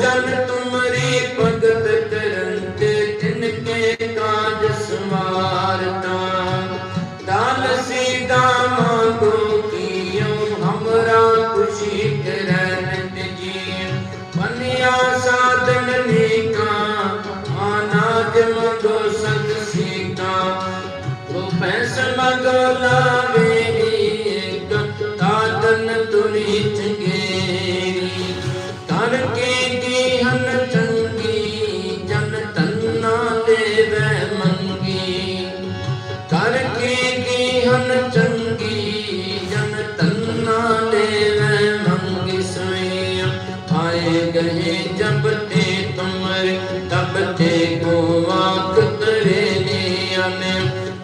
ਜਨ ਤੁਮਰੀ ਭਗਤ ਕਰੰਤੇ ਜਿਨ ਕੇ ਕਾਜ ਸਮਾਰਤਾ ਦਾਲ ਸੀ ਦਾਮਾ ਕੋ ਕੀਉ ਹਮਰਾ ਖੁਸ਼ੀ ਕਰਨ ਤੇ ਜੀ ਮਨਿਆ ਸਾਧਨ ਨੀਕਾ ਆਨਾਜ ਮੰਗੋ ਸੰਤ ਸੀਤਾ। ਤੋ ਪੈਸ ਮੰਗੋ ਲਾਵੇ ਏਕ ਤਾਦਨ ਤੁਨੀ ਚੰਗੇਰੀ ਤਨ ਕੇ ਆਏ ਗਏ ਜਬ ਤੇ ਤੁਮਰੇ, ਤਬ ਤੇ ਕੋ ਆਖ ਤਰੇ ਨੀਅਨ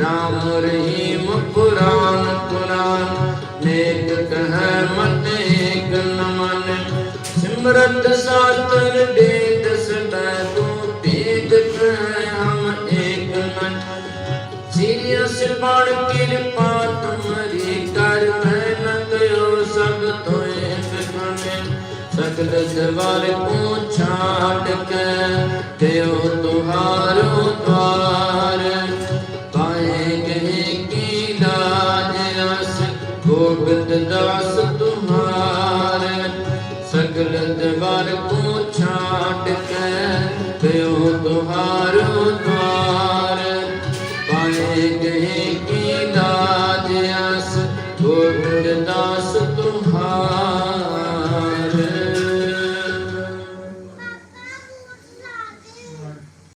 ਰਾਮ ਰਹੀਮ ਪੁਰਾਨ ਪੁਰਾਨ, ਨੇਕ ਕਹਿ ਮਤ ਏਕ ਨਮਨ ਸਿਮਰਤ ਸਾਤਰ ਦੇ ਦਸਤੈ ਤੂੰ ਭੇਦ ਕਹਿ ਹਮ ਏਕ ਮਨ। ਸੀਰੀਅਸ ਪੜ ਕਿਰਪਾ ਤੁਮਰੀ ਕਰ, ਮੈਂ ਨ ਕਯੋ ਸਭ ਤੋਏ ਬਿਖਣੇ ਸਗਲ ਦਰਬਾਰ ਕੋ ਛਾੜ ਕੇ ਦਿਓ ਤੁਹਾਰੋ ਦਵਾਰ ਪਾਏ ਗਏ ਕੀ ਲਾਜ ਅਸ ਗੋਬਿੰਦ ਦਾਸ ਤੁਮਾਰ ਸਗਲ ਦਰਬਾਰ ਕੋ ਛਾੜ ਕੇ ਦਿਓ ਤੁਹਾਰੋ ਦਵਾਰ ਪਾਏ ਗਏ ਕੀ ਲਾਜ ਅਸ ਗੋਬਿੰਦ ਦਾਸ ਤੁਮਾਰ